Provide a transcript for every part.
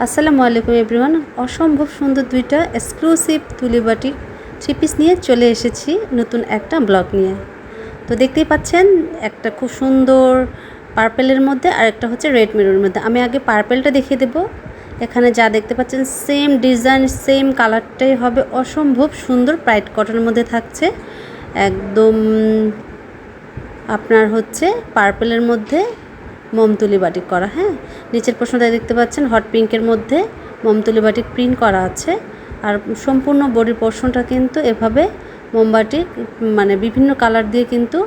আসসালামু আলাইকুম এভরিওয়ান। অসম্ভব সুন্দর দুইটা এক্সক্লুসিভ তুলিবাটি থ্রি পিস নিয়ে চলে এসেছি নতুন একটা ব্লগ নিয়ে। তো দেখতেই পাচ্ছেন, একটা খুব সুন্দর পার্পেলের মধ্যে আর একটা হচ্ছে রেড মেরুনের মধ্যে। আমি আগে পার্পেলটা দেখিয়ে দেবো। এখানে যা দেখতে পাচ্ছেন সেম ডিজাইন সেম কালারটাই হবে। অসম্ভব সুন্দর প্রাইট কটনের মধ্যে থাকছে। একদম আপনার হচ্ছে পার্পেলের মধ্যে মমতুলি বাটিক করা হ্যাঁ? নিচের প্রশ্নটা দেখতে পাচ্ছেন হট পিঙ্কের মধ্যে মমতুলি বাটিক প্রিন্ট করা আছে। আর সম্পূর্ণ বডির পোর্শনটা কিন্তু এভাবে মোমবাটিক মানে বিভিন্ন কালার দিয়ে কিন্তু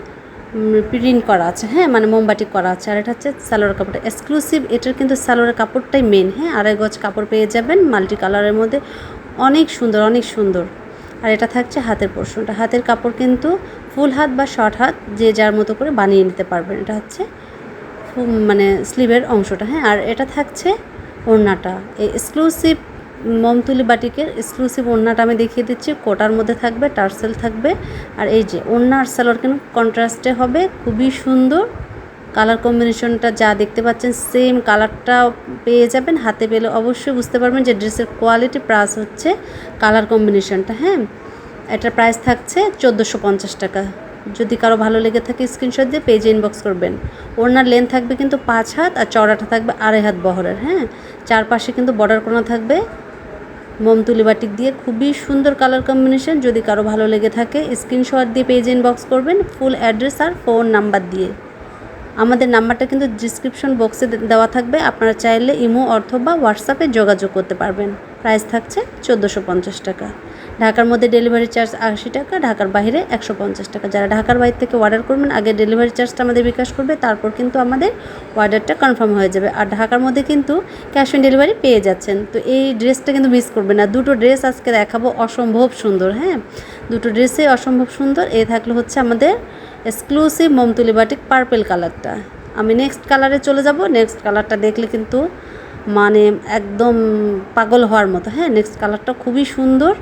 প্রিন্ট করা আছে হ্যাঁ? মানে মোমবাটিক করা আছে। আর এটা হচ্ছে সালোয়ার কাপড় এক্সক্লুসিভ এটার কিন্তু সালোয়ার কাপড়টাই মেন হ্যাঁ? আড়াই গজ কাপড় পেয়ে যাবেন মাল্টি কালারের মধ্যে। অনেক সুন্দর অনেক সুন্দর। আর এটা থাকছে হাতের পোর্শনটা হাতের কাপড় কিন্তু ফুল হাত বা শর্ট হাত, যে যার মতো করে বানিয়ে নিতে পারবেন। এটা হচ্ছে মানে স্লিভের অংশটা হ্যাঁ আর এটা থাকছে ওড়নাটা। এই এক্সক্লুসিভ মমতুলি বাটিকের এক্সক্লুসিভ ওড়নাটা আমি দেখিয়ে দিচ্ছি, কোটার মধ্যে থাকবে, টার্সেল থাকবে, আর এই যে ওড়না আর সালোয়ার কিন্তু কন্ট্রাস্টে হবে, খুবই সুন্দর। কালার কম্বিনেশনটা যা দেখতে পাচ্ছেন সেম কালারটা পেয়ে যাবেন, হাতে পেলে অবশ্যই বুঝতে পারবেন যে ড্রেসের কোয়ালিটি প্রাইস হচ্ছে কালার কম্বিনেশনটা হ্যাঁ। এটার প্রাইস থাকছে চোদ্দোশো পঞ্চাশ টাকা। যদি কারও ভালো লেগে থাকে স্ক্রিনশট দিয়ে পেজে ইনবক্স করবেন। ওড়নার লেন্থ থাকবে কিন্তু পাঁচ হাত আর চড়াটা থাকবে আড়াই হাত বহরের হ্যাঁ? চারপাশে কিন্তু বর্ডার কোনা থাকবে। মোমতুলি বাটিক দিয়ে খুবই সুন্দর কালার কম্বিনেশন যদি কারও ভালো লেগে থাকে স্ক্রিনশট দিয়ে পেজে ইনবক্স করবেন ফুল অ্যাড্রেস আর ফোন নাম্বার দিয়ে। আমাদের নাম্বারটা কিন্তু ডিসক্রিপশন বক্সে দেওয়া থাকবে, আপনারা চাইলে ইমো অথবা হোয়াটসঅ্যাপে যোগাযোগ করতে পারবেন। প্রাইস থাকছে চোদ্দোশো পঞ্চাশ টাকা। ঢাকার মধ্যে ডেলিভারি চার্জ আশি টাকা, ঢাকার বাইরে একশো পঞ্চাশ টাকা। যারা ঢাকার বাইরে থেকে অর্ডার করবেন, আগে ডেলিভারি চার্জটা আমাদের বিকাশ করবে, তারপর কিন্তু আমাদের অর্ডারটা কনফার্ম হয়ে যাবে। আর ঢাকার মধ্যে কিন্তু ক্যাশ অন ডেলিভারি পেয়ে যাচ্ছেন। তো এই ড্রেসটা কিন্তু মিস করবেন না। দুটো ড্রেস আজকে দেখাবো, অসম্ভব সুন্দর হ্যাঁ? দুটো ড্রেসে অসম্ভব সুন্দর। এ থাকলে হচ্ছে আমাদের এক্সক্লুসিভ মমতুলি বাটিক পার্পেল কালারটা আমি নেক্সট কালারে চলে যাব। নেক্সট কালারটা দেখলে কিন্তু মানে একদম পাগল হওয়ার মতো। হ্যাঁ নেক্সট কালারটা খুবই সুন্দর।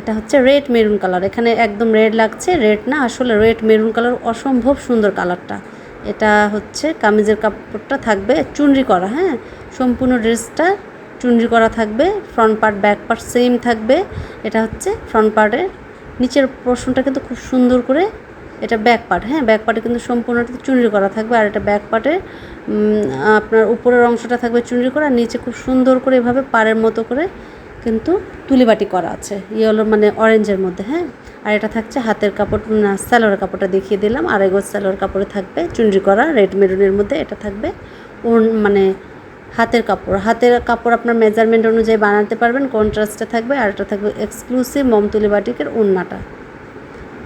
এটা হচ্ছে রেড মেরুন কালার এখানে একদম রেড লাগছে। রেড না, আসলে রেড মেরুন কালার অসম্ভব সুন্দর কালারটা এটা হচ্ছে কামিজের কাপড়টা থাকবে চুনরি করা হ্যাঁ? সম্পূর্ণ ড্রেসটা চুনরি করা থাকবে। Front part back part same থাকবে। এটা হচ্ছে ফ্রন্ট পার্টের নিচের পোর্শনটা কিন্তু খুব সুন্দর করে এটা ব্যাক পার্ট হ্যাঁ? ব্যাক পার্টে কিন্তু সম্পূর্ণটা চুনরি করা থাকবে আর এটা ব্যাক পার্টে আপনার উপরের অংশটা থাকবে চুনরি করা নিচে খুব সুন্দর করে এভাবে পাড়ের মতো করে কিন্তু তুলিবাটি করা আছে। ইয়েলো মানে অরেঞ্জের মধ্যে হ্যাঁ? আর এটা থাকছে হাতের কাপড় না স্যালোয়ার কাপড়টা দেখিয়ে দিলাম। আর এগোজ স্যালোয়ার কাপড়ে থাকবে চুনরি করা রেড মেরুনের মধ্যে এটা থাকবে। ওন মানে হাতের কাপড় হাতের কাপড় আপনার মেজারমেন্ট অনুযায়ী বানাতে পারবেন কন্ট্রাস্টে থাকবে, আর এটা থাকবে এক্সক্লুসিভ মমতুলি বাটিকের ওন্নাটা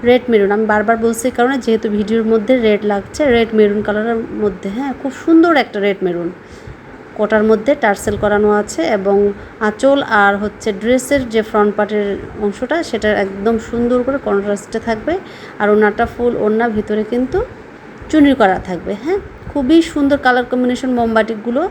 রেড মেরুন আমি বারবার বলছি কারণে যেহেতু ভিডিওর মধ্যে রেড লাগছে রেড মেরুন কালারের মধ্যে হ্যাঁ খুব সুন্দর একটা রেড মেরুন কোটার মধ্যে টার্সেল করানো আছে এবং আঁচল আর হচ্ছে ড্রেসের যে ফ্রন্ট পার্টের অংশটা, সেটা একদম সুন্দর করে কন্ট্রাস্টে থাকবে আর ওনাটা ফুল ওনার ভিতরে কিন্তু চুনির করা থাকবে হ্যাঁ। খুবই সুন্দর কালার কম্বিনেশন মোমবাটিকগুলো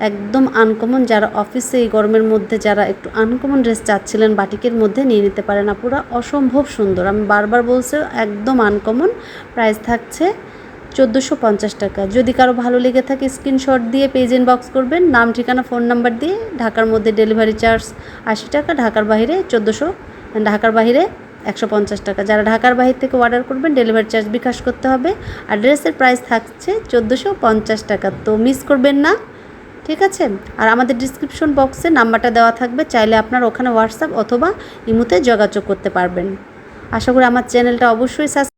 একদম আনকমন যারা অফিসে এই গরমের মধ্যে যারা একটু আনকমন ড্রেস চাচ্ছিলেন বাটিকের মধ্যে নিয়ে নিতে পারেন আপুরা। অসম্ভব সুন্দর। আমি বারবার বলছি, একদম আনকমন প্রাইস থাকছে চোদ্দোশো পঞ্চাশ টাকা। যদি কারও ভালো লেগে থাকে স্ক্রিনশট দিয়ে পেজ ইনবক্স করবেন। নাম, ঠিকানা ফোন নাম্বার দিয়ে ঢাকার মধ্যে ডেলিভারি চার্জ আশি টাকা, ঢাকার বাইরে চোদ্দোশো, ঢাকার বাইরে একশো পঞ্চাশ টাকা। যারা ঢাকার বাহির থেকে অর্ডার করবেন ডেলিভারি চার্জ বিকাশ করতে হবে। আর ড্রেসের প্রাইস থাকছে চোদ্দোশো পঞ্চাশ টাকা। তো মিস করবেন না। ঠিক আছে? আর আমাদের ডিসক্রিপশন বক্সে নাম্বারটা দেওয়া থাকবে, চাইলে আপনার ওখানে হোয়াটসঅ্যাপ অথবা ইমুতে যোগাযোগ করতে পারবেন। আশা করি আমার চ্যানেলটা অবশ্যই